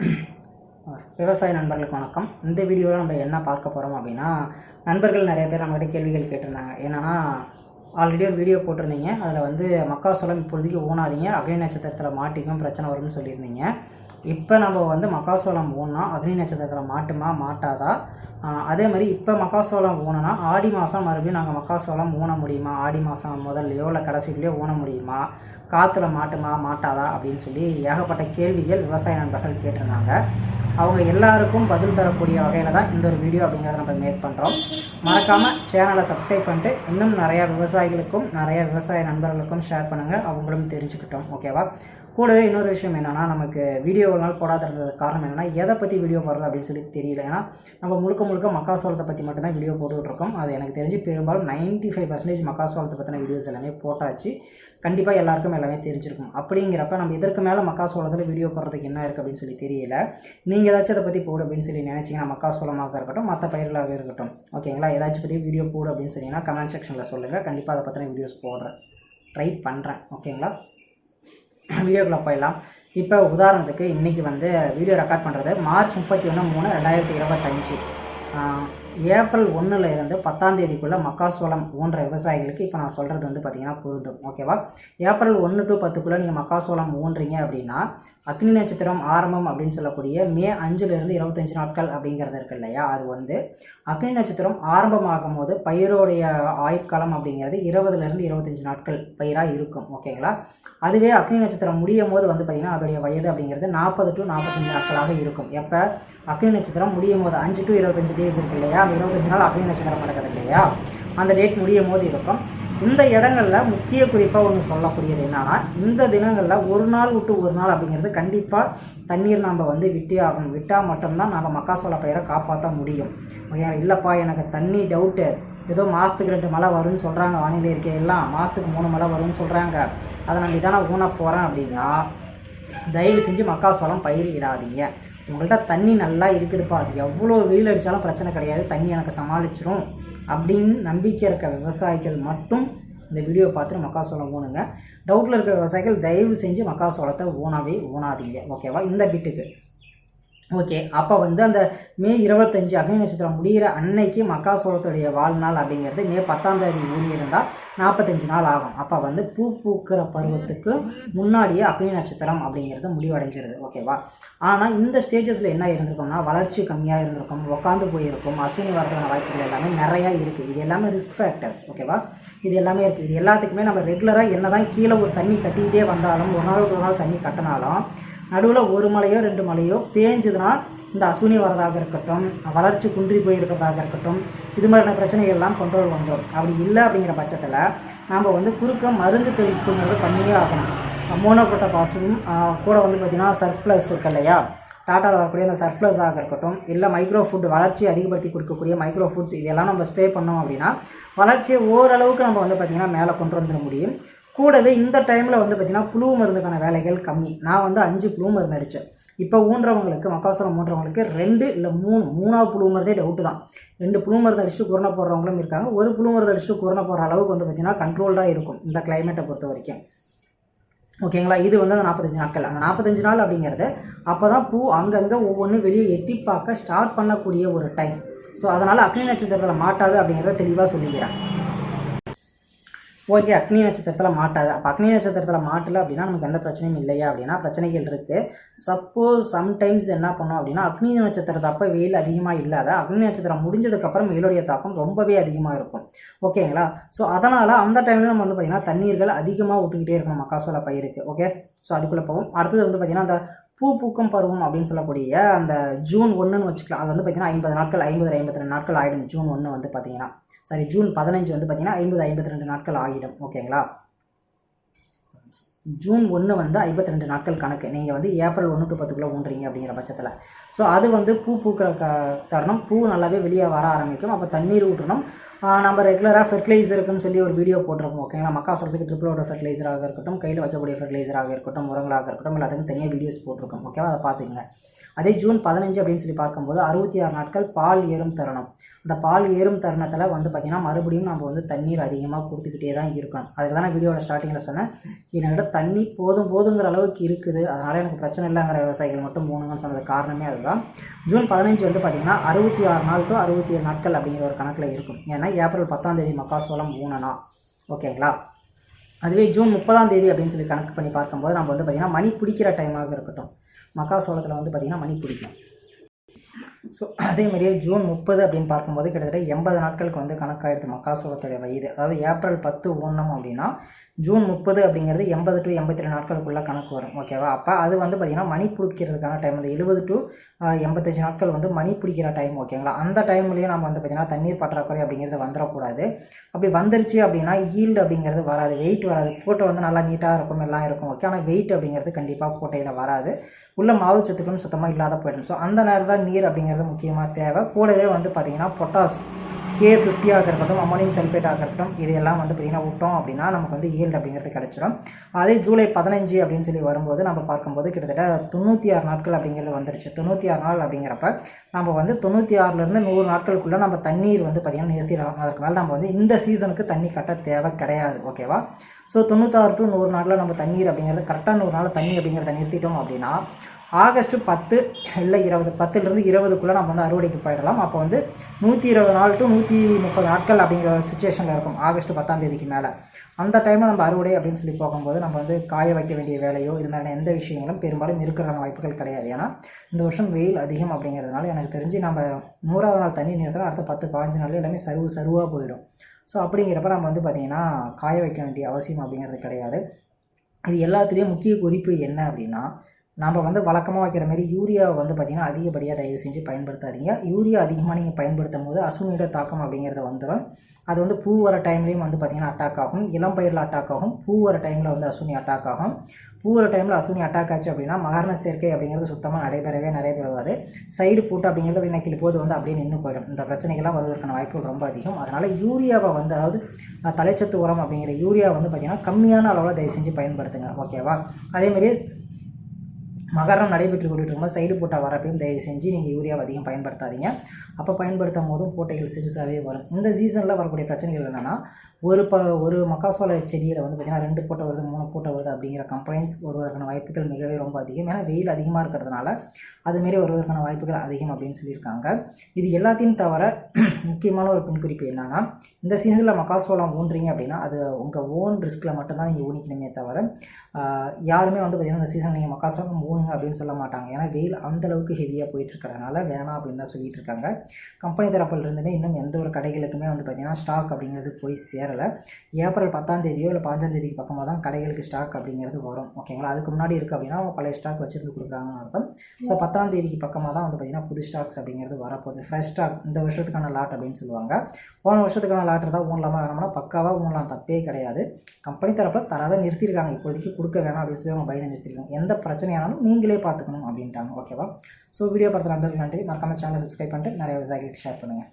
விவசாய நண்பர்களுக்கு வணக்கம். இந்த வீடியோவில் நம்ம என்ன பார்க்க போகிறோம் அப்படின்னா நண்பர்கள் நிறைய பேர் நம்மகிட்ட கேள்விகள் கேட்டிருந்தாங்க. என்னென்னா ஆல்ரெடி ஒரு வீடியோ போட்டிருந்தீங்க. அதில் வந்து மக்காசோளம் இப்போதைக்கு ஊனாதீங்க. அக்னி நட்சத்திரத்தில் மாட்டிக்கும் பிரச்சனை வரும்னு சொல்லியிருந்தீங்க. இப்போ நம்ம வந்து மக்காசோளம் ஊனா அக்னி நட்சத்திரத்தில் மாட்டுமா மாட்டாதா? அதே மாதிரி இப்போ மக்காசோளம் ஊனனா ஆடி மாதம் மறுபடியும் நாங்கள் மக்காசோளம் ஊன முடியுமா? ஆடி மாதம் முதல்லையோ இல்லை கடைசிலையோ ஊன முடியுமா? காற்றுல மாட்டுமா மாட்டாதா அப்படின்னு சொல்லி ஏகப்பட்ட கேள்விகள் விவசாய நண்பர்கள் கேட்டிருந்தாங்க. அவங்க எல்லாருக்கும் பதில் தரக்கூடிய வகையில் தான் இந்த ஒரு வீடியோ அப்படிங்கிறத நம்ம மேக் பண்ணுறோம் மறக்காமல் சேனலை சப்ஸ்கிரைப் பண்ணிட்டு இன்னும் நிறையா விவசாயிகளுக்கும் நிறையா விவசாய நண்பர்களுக்கும் ஷேர் பண்ணுங்கள் அவங்களும் தெரிஞ்சுக்கிட்டோம். ஓகேவா கூடவே இன்னொரு விஷயம் என்னென்னா நமக்கு வீடியோ ஒரு நாள் போடாத இருந்தது காரணம் என்னென்னா எதை பற்றி வீடியோ போடுறது அப்படின்னு சொல்லி தெரியல. ஏன்னா நம்ம முழுக்க முழுக்க மக்காசோளத்தை பற்றி மட்டும்தான் வீடியோ போட்டுக்கிட்டு இருக்கோம். அது எனக்கு தெரிஞ்சு பெரும்பாலும் 95% ஃபைவ் பர்சன்டேஜ் மக்காசோளத்தை பற்றின வீடியோஸ் எல்லாமே போட்டாச்சு. கண்டிப்பாக எல்லாருக்கும் எல்லாமே தெரிஞ்சிருக்கும். அப்படிங்கிறப்ப நம்ம இதற்கு மேலே மக்காசோளத்தில் வீடியோ போடுறதுக்கு என்ன இருக்குது அப்படின்னு சொல்லி தெரியல. நீங்கள் ஏதாச்சும் அதை பற்றி போடு அப்படின்னு சொல்லி நினச்சிங்கன்னா மக்காசோளமாக இருக்கட்டும் மற்ற பயிர்களாக இருக்கட்டும். ஓகேங்களா? ஏதாச்சும் பற்றி வீடியோ போடு அப்படின்னு சொன்னீங்கன்னா கமெண்ட் செக்ஷனில் சொல்லுங்கள் கண்டிப்பாக அதை பற்றின வீடியோஸ் போடுறேன். ட்ரை பண்ணுறேன் ஓகேங்களா? வீடியோக்குள்ளே போயிடலாம். இப்போ உதாரணத்துக்கு இன்றைக்கி வந்து வீடியோ ரெக்கார்ட் பண்ணுறது மார்ச் முப்பத்தி ஒன்று மூணு ரெண்டாயிரத்தி இருபத்தஞ்சி ஏப்ரல் ஒன்றில் இருந்து பத்தாம் தேதிக்குள்ளே மக்காசோளம் ஊன்ற விவசாயிகளுக்கு இப்போ நான் சொல்கிறது வந்து பார்த்திங்கன்னா பொருந்தும். ஓகேவா? ஏப்ரல் ஒன்று டு பத்துக்குள்ளே நீங்கள் மக்காசோளம் ஊன்றீங்க அப்படின்னா அக்னி நட்சத்திரம் ஆரம்பம் அப்படின்னு சொல்லக்கூடிய மே அஞ்சுலேருந்து இருபத்தஞ்சு நாட்கள் அப்படிங்கிறது இருக்கு இல்லையா? அது வந்து அக்னி நட்சத்திரம் ஆரம்பமாகும் போது பயிரோடைய ஆயுட்காலம் அப்படிங்கிறது இருபதுலேருந்து இருபத்தஞ்சு நாட்கள் பயிராக இருக்கும். ஓகேங்களா அதுவே அக்னி நட்சத்திரம் முடியும் போது வந்து பார்த்திங்கன்னா அதோடைய வயது அப்படிங்கிறது நாற்பது டு நாற்பத்தஞ்சு நாட்களாக இருக்கும். எப்போ? அக்னி நட்சத்திரம் முடியும் போது அஞ்சு டு இருபத்தஞ்சு டேஸ் இருக்கு இல்லையா? அந்த இருபத்தஞ்சு நாள் அக்னி நட்சத்திரம் நடக்குது இல்லையா? அந்த டேட் முடியும் போது இருக்கும். இந்த இடங்களில் முக்கிய குறிப்பாக ஒன்று சொல்லக்கூடியது என்னன்னா இந்த தினங்களில் ஒரு நாள் விட்டு ஒரு நாள் அப்படிங்கிறது கண்டிப்பாக தண்ணீர் நாம் வந்து விட்டே ஆகணும். விட்டால் மட்டும்தான் நம்ம மக்காசோள பயிரை காப்பாற்ற முடியும். இல்லைப்பா எனக்கு தண்ணி டவுட்டு ஏதோ மாதத்துக்கு ரெண்டு மழை வரும்னு சொல்கிறாங்க வானிலை இருக்கையெல்லாம் மாதத்துக்கு மூணு மழை வரும்னு சொல்கிறாங்க அதை நம்பி தான் நான் ஊன போகிறேன் அப்படின்னா தயவு செஞ்சு மக்காசோளம் பயிரிடாதீங்க. உங்கள்கிட்ட தண்ணி நல்லா இருக்குதுப்பா. அது எவ்வளோ வெயில் அடித்தாலும் பிரச்சனை கிடையாது. தண்ணி எனக்கு சமாளிச்சிரும் அப்படின்னு நம்பிக்கை இருக்க விவசாயிகள் மட்டும் இந்த வீடியோ பார்த்துட்டு மக்காசோளம் ஊனுங்க டவுட்டில் இருக்க விவசாயிகள் தயவு செஞ்சு மக்காசோளத்தை ஊனவே ஊனாதீங்க ஓகேவா இந்த பிட்டுக்கு ஓகே அப்போ வந்து அந்த மே இருபத்தஞ்சு அக்னி நட்சத்திரம் முடிகிற அன்னைக்கு மக்காசோளத்துடைய வாழ்நாள் அப்படிங்கிறது மே பத்தாம் தேதி ஊனி இருந்தால் நாற்பத்தஞ்சு நாள் ஆகும். அப்போ வந்து பூ பூக்கிற பருவத்துக்கு முன்னாடியே அக்னி நட்சத்திரம் அப்படிங்கிறது முடிவடைஞ்சிருது. ஓகேவா ஆனால் இந்த ஸ்டேஜஸில் என்ன இருந்திருக்கோம்னா வளர்ச்சி கம்மியாக இருந்திருக்கும் உட்காந்து போயிருக்கும் அஸ்வினி வரதுக்கான வாய்ப்புகள் எல்லாமே நிறையா இருக்குது இது எல்லாமே ரிஸ்க் ஃபேக்டர்ஸ் ஓகேவா இது எல்லாமே இருக்குது இது எல்லாத்துக்குமே நம்ம ரெகுலராக என்ன தான் கீழே ஒரு தண்ணி கட்டிக்கிட்டே வந்தாலும் ஒரு நாள் ஒரு நாள் தண்ணி கட்டினாலும் நடுவில் ஒரு மலையோ ரெண்டு மலையோ பேஞ்சுதுன்னா இந்த அசுனி வரதாக இருக்கட்டும் வளர்ச்சி குன்றி போயிருக்கிறதாக இருக்கட்டும் இது மாதிரியான பிரச்சனைகள்லாம் எல்லாம் கண்ட்ரோல் வந்துடும் அப்படி இல்லை அப்படிங்கிற பட்சத்தில் நாம் வந்து குறுக்க மருந்து தெளிப்புங்கிறது பண்ணியே ஆகணும். மோனோக்ரோட்டா பாசும் கூட வந்து பார்த்திங்கன்னா சர்ப்ளஸ் இருக்கு இல்லையா? டாட்டாவில் வரக்கூடிய அந்த சர்ப்ளஸாக இருக்கட்டும் இல்லை மைக்ரோ ஃபுட் வளர்ச்சி அதிகப்படுத்தி கொடுக்கக்கூடிய மைக்ரோ ஃபுட்ஸ் இதெல்லாம் நம்ம ஸ்ப்ரே பண்ணோம் அப்படின்னா வளர்ச்சியை ஓரளவுக்கு நம்ம வந்து பார்த்திங்கன்னா மேலே கொண்டு வந்துட முடியும். கூடவே இந்த டைமில் வந்து பார்த்திங்கன்னா புழு மருந்துக்கான வேலைகள் கம்மி. நான் வந்து அஞ்சு புழு மருந்து அடித்தேன் இப்போ ஊன்றவங்களுக்கு மக்காசோளம் ஊன்றவங்களுக்கு ரெண்டு இல்லை மூணு மூணாவது புழு மருந்தே டவுட்டு தான். ரெண்டு புழு மருந்து அடிச்சுட்டு குரணை போடுறவங்களும் இருக்காங்க. ஒரு புழு மருந்து அடிச்சுட்டு குரணை போடுற அளவுக்கு வந்து பார்த்திங்கன்னா கண்ட்ரோல்டாக இருக்கும் இந்த கிளைமேட்டை பொறுத்த வரைக்கும். ஓகேங்களா? இது வந்து அந்த நாற்பத்தஞ்சு நாட்கள். அந்த நாற்பத்தஞ்சு நாள் அப்படிங்கிறது அப்போ தான் பூ அங்கங்கே ஒவ்வொன்றும் வெளியே எட்டி பார்க்க ஸ்டார்ட் பண்ணக்கூடிய ஒரு டைம் ஸோ அதனால் அக்னி நட்சத்திரத்தில் மாட்டாது அப்படிங்கிறத தெளிவாக சொல்லிக்கிறேன். ஓகே அக்னி நட்சத்திரத்தில் மாட்டாது. அப்போ அக்னி நட்சத்திரத்தில் மாட்டல அப்படின்னா நமக்கு எந்த பிரச்சனையும் இல்லையா அப்படின்னா பிரச்சனைகள் இருக்குது சப்போஸ் சம்டைம்ஸ் என்ன பண்ணோம் அப்படின்னா அக்னி நட்சத்திரத்தை அப்போ வெயில் அதிகமாக இல்லாத அக்னி நட்சத்திரம் முடிஞ்சதுக்கப்புறம் வெயிலுடைய தாக்கம் ரொம்பவே அதிகமாக இருக்கும். ஓகேங்களா ஸோ அதனால் அந்த டைமில் நம்ம வந்து பார்த்திங்கன்னா தண்ணீர்கள் அதிகமாக விட்டுக்கிட்டே இருக்கணும் மக்காசோள பயிருக்கு. ஓகே ஸோ அதுக்குள்ளே போவோம். அடுத்தது வந்து பார்த்திங்கன்னா அந்த பூ பூக்கும் பருவம் அப்படின்னு சொல்லக்கூடிய அந்த ஜூன் ஒன்றுன்னு வச்சுக்கலாம். அது வந்து பார்த்திங்கன்னா ஐம்பது நாட்கள் ஐம்பது ஐம்பத்தி ரெண்டு நாட்கள் ஆகிடும் ஜூன் ஒன்று வந்து பார்த்திங்கன்னா சாரி ஜூன் பதினஞ்சு வந்து பார்த்திங்கன்னா ஐம்பது ஐம்பத்தி ரெண்டு நாட்கள் ஆகிடும். ஓகேங்களா ஜூன் ஒன்று வந்து ஐம்பத்தி ரெண்டு நாட்கள் கணக்கு. நீங்கள் வந்து ஏப்ரல் ஒன்று டு பத்துக்குள்ளே ஊன்றீங்க அப்படிங்கிற பட்சத்தில். ஸோ அது வந்து பூ பூக்கிற க தருணம். பூ நல்லாவே வெளியே வர ஆரம்பிக்கும். அப்போ தண்ணீர் ஊற்றணும். நம்ம ரெகுலராக ஃபெர்டிலைசருக்குன்னு சொல்லி ஒரு வீடியோ போட்டிருப்போம் ஓகேங்களா மக்கா சொல்கிறதுக்கு ட்ரிப்பிளோட ஃபெர்டிலைசராக இருக்கட்டும் கையில் வைக்கக்கூடிய ஃபெர்டிலைசராக இருக்கட்டும் உரங்களாக இருக்கட்டும் எல்லாத்துக்கும் தனியாக வீடியோஸ் போட்டிருக்கோம் ஓகேவா அதை பார்த்துங்க அதே ஜூன் பதினஞ்சு அப்படின்னு சொல்லி பார்க்கும்போது அறுபத்தி ஆறு நாட்கள் பால் ஏறும் தருணம். இந்த பால் ஏறும் தருணத்தில் வந்து பார்த்திங்கன்னா மறுபடியும் நம்ம வந்து தண்ணீர் அதிகமாக கொடுத்துக்கிட்டே தான் இருக்கோம். அதுக்கு தான் நான் வீடியோவில் ஸ்டார்டிங்கில் சொன்னேன். என்னோட தண்ணி போதும் போதுங்கிற அளவுக்கு இருக்குது. அதனால் எனக்கு பிரச்சனை இல்லைங்கிற விவசாயிகள் மட்டும் போகணுங்கன்னு சொன்னது காரணமே அதுதான். ஜூன் பதினஞ்சு வந்து பார்த்திங்கன்னா அறுபத்தி ஆறு நாள் டு அறுபத்தி ஏழு நாட்கள் அப்படிங்கிற ஒரு கணக்கில் இருக்கும். ஏன்னா ஏப்ரல் பத்தாம் தேதி மக்காசோளம் ஊனனா. ஓகேங்களா? அதுவே ஜூன் முப்பதாம் தேதி அப்படின்னு சொல்லி கணக்கு பண்ணி பார்க்கும்போது நம்ம வந்து பார்த்திங்கன்னா மணி பிடிக்கிற டைமாக இருக்கட்டும். மக்காசோளத்தில் வந்து பார்த்திங்கன்னா மணி பிடிக்கும். ஸோ அதே மாதிரியே ஜூன் முப்பது அப்படின்னு பார்க்கும்போது கிட்டத்தட்ட எண்பது நாட்களுக்கு வந்து கணக்காயிடுது மக்காசோளத்துடைய வயது. அதாவது ஏப்ரல் பத்து ஊனம் அப்படின்னா ஜூன் முப்பது அப்படிங்கிறது எண்பது டு எண்பத்தி ரெண்டு நாட்களுக்குள்ள கணக்கு வரும். ஓகேவா அப்போ அது வந்து பார்த்திங்கன்னா மணி பிடிக்கிறதுக்கான டைம் அந்த எழுபது டு எண்பத்தஞ்சு நாட்கள் வந்து மணி பிடிக்கிற டைம் ஓகேங்களா அந்த டைம்லேயும் நம்ம வந்து பார்த்திங்கன்னா தண்ணீர் பற்றாக்குறை அப்படிங்கிறது வந்துடக்கூடாது அப்படி வந்துருச்சு அப்படின்னா ஈல்டு அப்படிங்கிறது வராது. வெயிட் வராது. ஃபோட்டோ வந்து நல்லா நீட்டாக இருக்கும் எல்லாம் இருக்கும் ஓகே ஆனால் வெயிட் அப்படிங்கிறது கண்டிப்பாக போட்டையில் வராது. உள்ள மாவு சத்துக்களும் சுத்தமாக இல்லாத போயிடும். ஸோ அந்த நேரத்தில் நீர் அப்படிங்கிறது முக்கியமாக தேவை. கூடவே வந்து பார்த்திங்கன்னா பொட்டாஸ் கே ஃபிஃப்டியாக இருக்கட்டும் அமோனியம் சல்ஃபேட்டாக இருக்கட்டும் இதையெல்லாம் வந்து பார்த்திங்கன்னா விட்டோம் அப்படின்னா நமக்கு வந்து ஈல்டு அப்படிங்கிறது கிடச்சிடும் அதே ஜூலை பதினஞ்சு அப்படின்னு சொல்லி வரும்போது நம்ம பார்க்கும்போது கிட்டத்தட்ட தொண்ணூற்றி ஆறு நாட்கள் அப்படிங்கிறது வந்துருச்சு. தொண்ணூற்றி ஆறு நாள் அப்படிங்கிறப்ப நம்ம வந்து தொண்ணூற்றி ஆறுலேருந்து நூறு நாட்களுக்குள்ளே நம்ம தண்ணீர் வந்து பார்த்திங்கன்னா நிறுத்திடலாம். அதற்கு மேலே நம்ம வந்து இந்த சீசனுக்கு தண்ணி கட்ட தேவை கிடையாது. ஓகேவா ஸோ தொண்ணூத்தாறு டு நூறு நாளில் நம்ம தண்ணீர் அப்படிங்கிறது கரெக்டாக நூறு நாள் தண்ணி அப்படிங்கிறத நிறுத்திட்டோம் அப்படின்னா ஆகஸ்ட்டு பத்து இல்லை இருபது பத்துலேருந்து இருபதுக்குள்ளே நம்ம வந்து அறுவடைக்கு போயிடலாம். அப்போ வந்து நூற்றி இருபது நாள் டு நூற்றி முப்பது நாட்கள் அப்படிங்கிற ஒரு சுச்சுவேஷனில் இருக்கும் ஆகஸ்ட் பத்தாம் தேதிக்கு மேலே. அந்த டைமில் நம்ம அறுவடை அப்படின்னு சொல்லி போகும்போது நம்ம வந்து காய வைக்க வேண்டிய வேலையோ இது மாதிரியான எந்த விஷயங்களும் பெரும்பாலும் இருக்கிறதான வாய்ப்புகள் கிடையாது. ஏன்னா இந்த வருஷம் வெயில் அதிகம் அப்படிங்கிறதுனால எனக்கு தெரிஞ்சு நம்ம நூறாவது நாள் தண்ணி நிறுத்தினா அடுத்த பத்து பாஞ்சு நாள் எல்லாமே சருவு சருவாக போயிடும். ஸோ அப்படிங்கிறப்ப நம்ம வந்து பார்த்திங்கன்னா காய வைக்க வேண்டிய அவசியம் அப்படிங்கிறது கிடையாது. இது எல்லாத்துலேயும் முக்கிய குறிப்பு என்ன அப்படின்னா நம்ம வந்து வழக்கமாக வைக்கிற மாதிரி யூரியா வந்து பார்த்திங்கன்னா அதிகப்படியாக தயவு செஞ்சு பயன்படுத்தாதீங்க. யூரியா அதிகமாக நீங்கள் பயன்படுத்தும் போது அசுனியோட தாக்கம் அப்படிங்கிறது வந்துடும் அது வந்து பூ வர டைம்லேயும் வந்து பார்த்திங்கன்னா அட்டாக் ஆகும். இளம் பயிரில் அட்டாக் ஆகும். பூ வர டைமில் வந்து அசுனி அட்டாக் ஆகும். பூ டைமில் அசுனி அட்டாக் ஆச்சு அப்படின்னா மகரண சேர்க்கை அப்படிங்கிறது சுத்தமாக நடைபெறவே நடைபெறாது சைடு பூட்டு அப்படிங்கிறது அப்படி நக்கில் போது வந்து அப்படியே நின்று போயிடும். இந்த பிரச்சனைகள்லாம் வருவதற்கான வாய்ப்புகள் ரொம்ப அதிகம். அதனால் யூரியாவை வந்து அதாவது தலைச்சத்து உரம் அப்படிங்கிற யூரியா வந்து பார்த்திங்கன்னா கம்மியான அளவில் தயவு செஞ்சு பயன்படுத்துங்க. ஓகேவா அதேமாதிரி மகரம் நடைபெற்று கொண்டுட்டு இருக்கும்போது சைடு போட்டால் வரப்பையும் தயவு செஞ்சு நீங்கள் யூரியாவை அதிகம் பயன்படுத்தாதீங்க. அப்போ பயன்படுத்தும் போதும் போட்டைகள் சிறுசாகவே வரும். இந்த சீசனில் வரக்கூடிய பிரச்சனைகள் என்னென்னா ஒரு ப ஒரு மக்காசோள செடியில் வந்து பார்த்திங்கன்னா ரெண்டு போட்டோ வருது மூணு போட்டோ வருது அப்படிங்கிற கம்ப்ளைண்ட்ஸ் வருவதற்கான வாய்ப்புகள் மிகவே ரொம்ப அதிகம். ஏன்னா வெயில் அதிகமாக இருக்கிறதுனால அதுமாரி வருவதற்கான வாய்ப்புகள் அதிகம் அப்படின்னு சொல்லியிருக்காங்க. இது எல்லாத்தையும் தவிர முக்கியமான ஒரு பின்குறிப்பு என்னன்னா இந்த சீசனில் மக்காசோளம் ஊன்றீங்க அப்படின்னா அது உங்கள் ஓன் ரிஸ்கில் மட்டும்தான் நீங்கள் ஊனிக்கணுமே தவிர யாருமே வந்து பார்த்திங்கன்னா இந்த சீசன் நீங்கள் மக்காசோளம் ஊனுங்க அப்படின்னு சொல்ல மாட்டாங்க. ஏன்னா வெயில் அந்த அளவுக்கு ஹெவியாக போயிட்டு இருக்கிறதுனால வேணாம் அப்படின்னு தான் சொல்லிட்டு இருக்காங்க. கம்பெனி தரப்பிலிருந்துமே இன்னும் எந்த ஒரு கடைகளுக்குமே வந்து பார்த்திங்கன்னா ஸ்டாக் அப்படிங்கிறது போய் சேரலை. ஏப்ரல் பத்தாம் தேதியோ இல்லை பாஞ்சாம் தேதிக்கு பக்கமாக தான் கடைகளுக்கு ஸ்டாக் அப்படிங்கிறது வரும். ஓகேங்களா? அதுக்கு முன்னாடி இருக்குது அப்படின்னா அவங்க பழைய ஸ்டாக் வச்சுருந்து கொடுக்குறாங்கன்னு அர்த்தம். ஸோ பத்தாம் தேதிக்கு பக்கமாக தான் வந்து பார்த்திங்கன்னா புது ஸ்டாக்ஸ் அப்படிங்கிறது வரப்போகுது. ஃப்ரெஷ் ஸ்டாக் இந்த வருஷத்துக்கான லாட் அப்படின்னு சொல்லுவாங்க. போன வருஷத்துக்கான லாட் தான் ஊனலாமா வேணாம்னா பக்காவாக ஊனலாம் தப்பே கிடையாது. கம்பெனி தரப்பில் தராத நிறுத்தியிருக்காங்க இப்போதைக்கு கொடுக்க வேணாம் அப்படின்னு சொல்லி அவங்க பயந்து நிறுத்திருக்காங்க. எந்த பிரச்சனையானாலும் நீங்களே பார்த்துக்கணும் அப்படின்ட்டாங்க. ஓகேவா ஸோ வீடியோ பார்த்து நண்பர்கள் நன்றி. மறக்காமல் சேனலை சப்ஸ்கிரைப் பண்ணிட்டு நிறைய விவசாயிகளுக்கு ஷேர் பண்ணுங்கள்